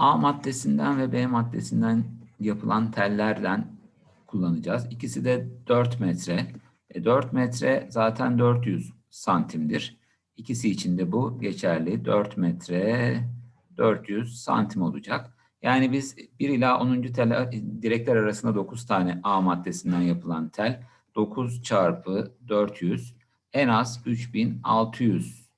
A maddesinden ve B maddesinden yapılan tellerden kullanacağız. İkisi de 4 metre. E, 4 metre zaten 400 santimdir. İkisi için de bu geçerli. 4 metre 400 santim olacak. Yani biz 1 ila 10. tel direkler arasında 9 tane A maddesinden yapılan tel 9 çarpı 400 en az 3600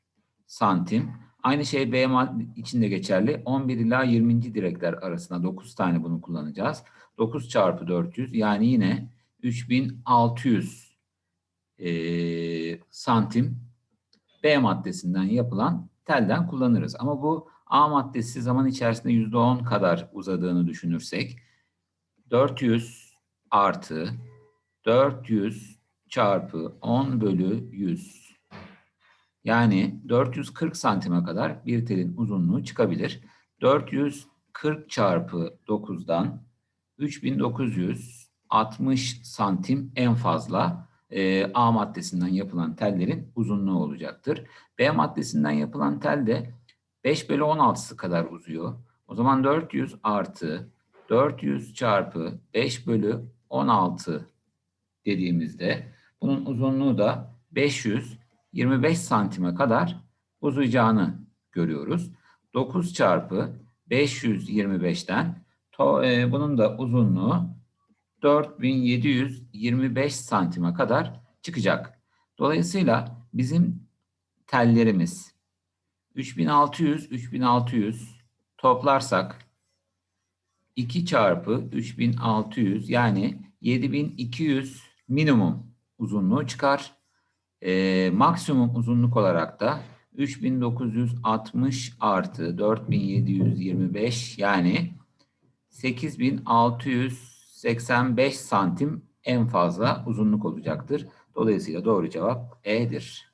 santim. Aynı şey B için de geçerli. 11 ila 20. direkler arasında 9 tane bunu kullanacağız. 9 çarpı 400 yani yine 3600 e, santim B maddesinden yapılan telden kullanırız. Ama bu A maddesi zaman içerisinde %10 kadar uzadığını düşünürsek 400 artı 400 çarpı 10 bölü 100 yani 440 santime kadar bir telin uzunluğu çıkabilir. 440 çarpı 9'dan 3960 santim en fazla e, A maddesinden yapılan tellerin uzunluğu olacaktır. B maddesinden yapılan tel de 5 bölü 16'sı kadar uzuyor. O zaman 400 artı 400 çarpı 5 bölü 16 dediğimizde bunun uzunluğu da 525 santime kadar uzayacağını görüyoruz. 9 çarpı 525'ten to, e, bunun da uzunluğu 4725 santime kadar çıkacak. Dolayısıyla bizim tellerimiz 3600 3600 toplarsak 2 çarpı 3600 yani 7200 minimum uzunluğu çıkar. E, maksimum uzunluk olarak da 3960 artı 4725 yani 8685 santim en fazla uzunluk olacaktır. Dolayısıyla doğru cevap E'dir.